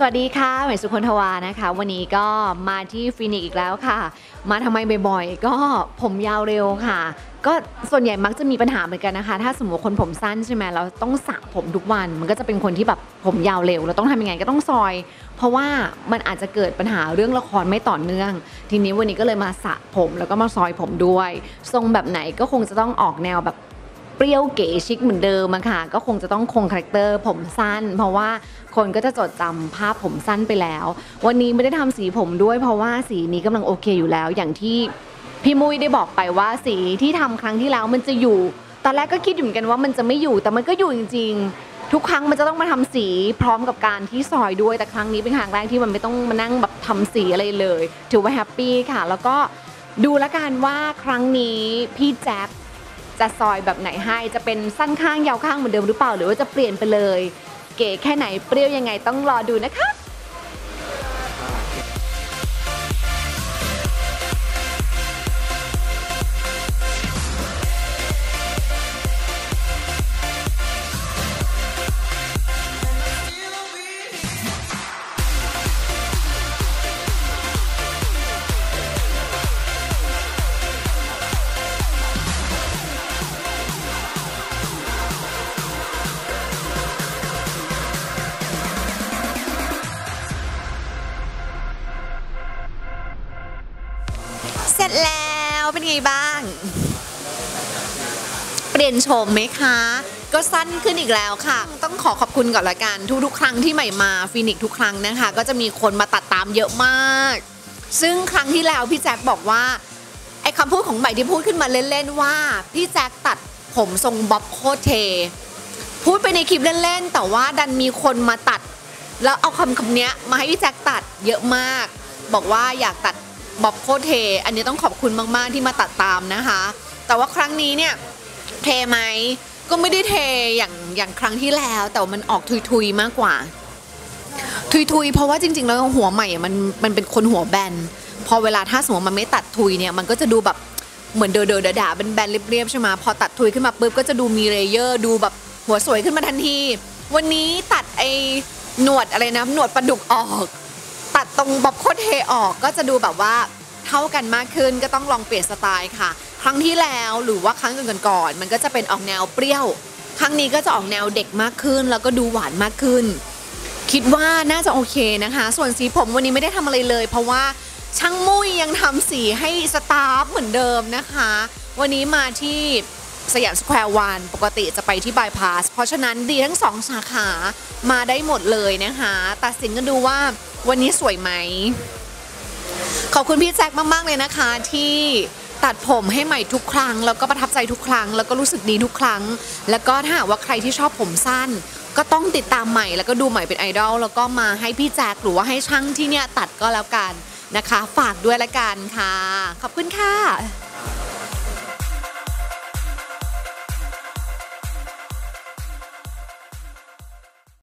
สวัสดีค่ะเหมยสุคนทวานะคะ วันนี้ก็มาที่ฟินิกอีกแล้วค่ะ มาทำไมบ่อยๆ ก็ผมยาวเร็วค่ะ ก็ส่วนใหญ่มักจะมีปัญหาเหมือนกันนะคะ ถ้าสมมติคนผมสั้นใช่ไหมเราต้องสระผมทุกวัน มันก็จะเป็นคนที่แบบผมยาวเร็ว เราต้องทำยังไงก็ต้องซอย เพราะว่ามันอาจจะเกิดปัญหาเรื่องละครไม่ต่อเนื่อง ทีนี้วันนี้ก็เลยมาสระผมแล้วก็มาซอยผมด้วย ทรงแบบไหนก็คงจะต้องออกแนวแบบ เปรี้ยวเก๋ชิคเหมือนเดิมอะค่ะ ก็คงจะต้องคงคาแรคเตอร์ผมสั้น เพราะว่าคนก็จะจดจำภาพผมสั้นไปแล้ว วันนี้ไม่ได้ทำสีผมด้วย เพราะว่าสีนี้กำลังโอเคอยู่แล้ว อย่างที่พี่มุ้ยได้บอกไปว่าสีที่ทำครั้งที่แล้วมันจะอยู่ตอนแรกก็คิดอยู่เหมือนกันว่ามันจะไม่อยู่แต่มันก็อยู่จริง ๆ ทุกครั้งมันจะต้องมาทำสีพร้อมกับการที่ซอยด้วยแต่ครั้งนี้เป็นครั้งแรกที่มันไม่ต้องมานั่งแบบทำสีอะไรเลย ถือว่าแฮปปี้ค่ะ แล้วก็ดูแล้วกันว่าครั้งนี้พี่แจ๊บ จะซอยแบบไหนให้จะเป็นสั้นข้างยาวข้างเหมือนเดิมหรือเปล่า หรือว่าจะเปลี่ยนไปเลย เก๋แค่ไหนเปรี้ยวยังไงต้องรอดูนะคะ เสร็จแล้วเป็นไงบ้าง เปลี่ยนโฉมไหมคะ ก็สั้นขึ้นอีกแล้วค่ะ ต้องขอขอบคุณก่อนละกันทุกๆ ครั้งที่ใหม่มาฟินิกทุกครั้งนะคะ ก็จะมีคนมาตัดตามเยอะมาก ซึ่งครั้งที่แล้วพี่แจ็คบอกว่าไอ้คำพูดของใหม่ที่พูดขึ้นมาเล่นๆว่า พี่แจ็คตัดผมทรงบ๊อบโคเท พูดไปในคลิปเล่นๆแต่ว่าดันมีคนมาตัด แล้วเอาคำคำนี้มาให้พี่แจ็คตัดเยอะมาก บอกว่าอยากตัด บ๊อบโคเท อันนี้ต้องขอบคุณมากๆที่มาตัดตามนะคะ แต่ว่าครั้งนี้เนี่ยเทไหมก็ไม่ได้เทอย่างอย่างครั้งที่แล้ว แต่ว่ามันออกทุยๆมากกว่า ทุยๆ เพราะว่าจริง ๆ แล้วหัวใหม่อะมันมันเป็นคนหัวแบน พอเวลาถ้าสมมติมันไม่ตัดทุยเนี่ยมันก็จะดูแบบเหมือนเดอเดอด่าเป็นแบนเรียบๆใช่ไหมพอตัดทุยขึ้นมาปุ๊บก็จะดูมีเลเยอร์ดูแบบหัวสวยขึ้นมาทันที วันนี้ตัดไอ้หนวดอะไรนะหนวดปลาดุกออก ตัดตรงบ๊อบโคตรเทออกก็จะดูแบบว่า เท่ากันมากขึ้นก็ต้องลองเปลี่ยนสไตล์ค่ะ ครั้งที่แล้วหรือว่าครั้งอื่นก่อนๆมันก็จะเป็นออกแนวเปรี้ยว ครั้งนี้ก็จะออกแนวเด็กมากขึ้น แล้วก็ดูหวานมากขึ้น คิดว่าน่าจะโอเคนะคะ ส่วนสีผมวันนี้ไม่ได้ทำอะไรเลย เพราะว่าช่างมุ้ยยังทำสีให้สตาฟเหมือนเดิมนะคะ วันนี้มาที่สยามสแควร์วันปกติจะไปที่บายพาส เพราะฉะนั้นดีทั้งสองสาขามาได้หมดเลยนะคะ ตัดสินกันดูว่าวันนี้สวยไหม ขอบคุณพี่แจ็คมาก ๆ เลยนะคะ ที่ตัดผมให้ใหม่ทุกครั้ง แล้วก็ประทับใจทุกครั้ง แล้วก็รู้สึกดีทุกครั้ง แล้วก็ถ้าหากว่าใครที่ชอบผมสั้น ก็ต้องติดตามใหม่แล้วก็ดูใหม่เป็นไอดอลแล้วก็มาให้พี่แจ็คหรือว่าให้ช่างที่เนี่ยตัดก็แล้วกันนะคะ ฝากด้วยละกันค่ะ ขอบคุณค่ะ